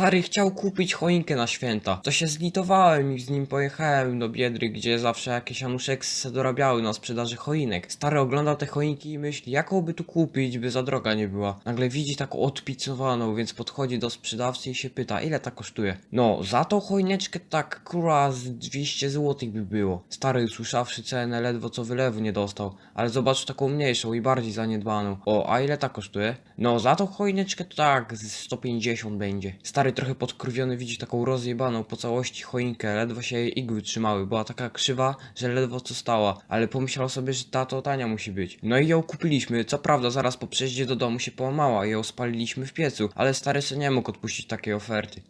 Stary chciał kupić choinkę na święta. To się zlitowałem i z nim pojechałem do Biedry, gdzie zawsze jakieś Januszek se dorabiały na sprzedaży choinek. Stary oglądał te choinki i myśli, jaką by tu kupić, by za droga nie była. Nagle widzi taką odpicowaną, więc podchodzi do sprzedawcy i się pyta, ile ta kosztuje. No, za tą choineczkę tak kura z 200 zł by było. Stary usłyszawszy cenę, ledwo co wylewu nie dostał, ale zobaczył taką mniejszą i bardziej zaniedbaną. O, a ile ta kosztuje? No, za tą choineczkę tak z 150 będzie. Stary trochę podkurwiony widzi taką rozjebaną po całości choinkę, ledwo się jej igły trzymały, była taka krzywa, że ledwo co stała, ale pomyślał sobie, że ta to tania musi być. No i ją kupiliśmy, co prawda zaraz po przyjeździe do domu się połamała i ją spaliliśmy w piecu, ale stary se nie mógł odpuścić takiej oferty.